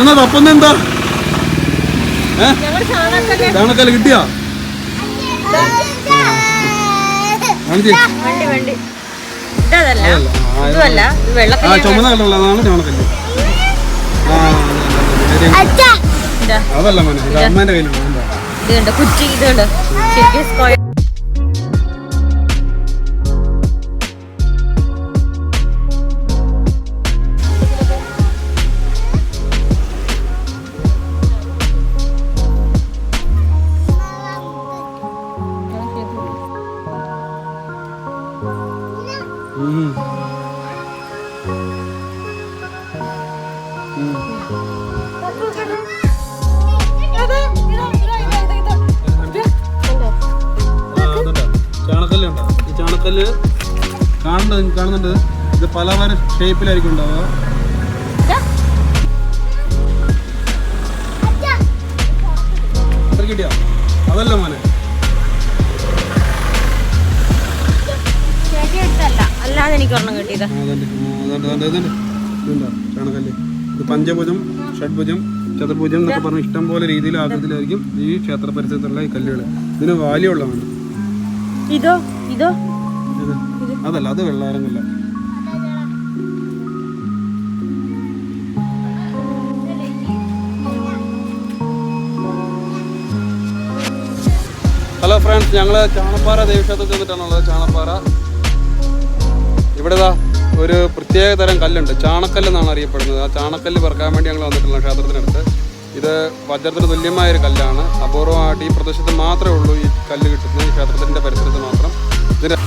എന്നാ തപ്പുന്ന എന്താ? ചാണക്കല്ല കിട്ടിയാ? ചുമന്ന അതാണ് ചാണക്കല്ല് അതല്ല മനസ്സിലായി അമ്മേന്റെ കയ്യിലുണ്ട്. കുറ്റി ഇതുണ്ട് ശരിക്കും ചാണക്കല്ലുണ്ടോ ഈ ചാണക്കല്ല് കാണുന്നുണ്ട് ഇത് പല പല ഷേപ്പിലായിരിക്കും ഉണ്ടാവുക അത്ര കിട്ടിയോ അതല്ല മോനെ പഞ്ചഭുജം ഷഡ്ഭുജം ചതുർഭുജം എന്നൊക്കെ പറഞ്ഞ ഇഷ്ടം പോലെ രീതിയിൽ ആകൃതിയിലായിരിക്കും ഈ ക്ഷേത്ര പരിസരത്തുള്ള ഈ കല്ലുകൾ ഇതിന് വാലിയുള്ളതാണ് ഇതോ? ഇതോ? അതല്ല അത് വെള്ളാരങ്ങല്ല ഹലോ ഫ്രണ്ട്സ് ഞങ്ങൾ ചാണപ്പാറ ദേവീക്ഷേത്രത്തിൽ നിന്നിട്ടാണുള്ളത് ചാണപ്പാറ ഇവിടെ ഒരു പ്രത്യേക തരം കല്ലുണ്ട്. ചാണക്കല്ല് എന്നാണ് അറിയപ്പെടുന്നത്. ആ ചാണക്കല്ല് പറക്കാൻ വേണ്ടി ഞങ്ങൾ വന്നിട്ടുള്ള ക്ഷേത്രത്തിനടുത്ത്. ഇത് വജ്രത്തിന് തുല്യമായ ഒരു കല്ലാണ്. അപൂർവമായിട്ട് ഈ പ്രദേശത്ത് മാത്രമേ ഉള്ളൂ ഈ കല്ല് കിട്ടുന്നത്. ഈ ക്ഷേത്രത്തിന്റെ പരിസരത്ത് മാത്രം. ഇതിന്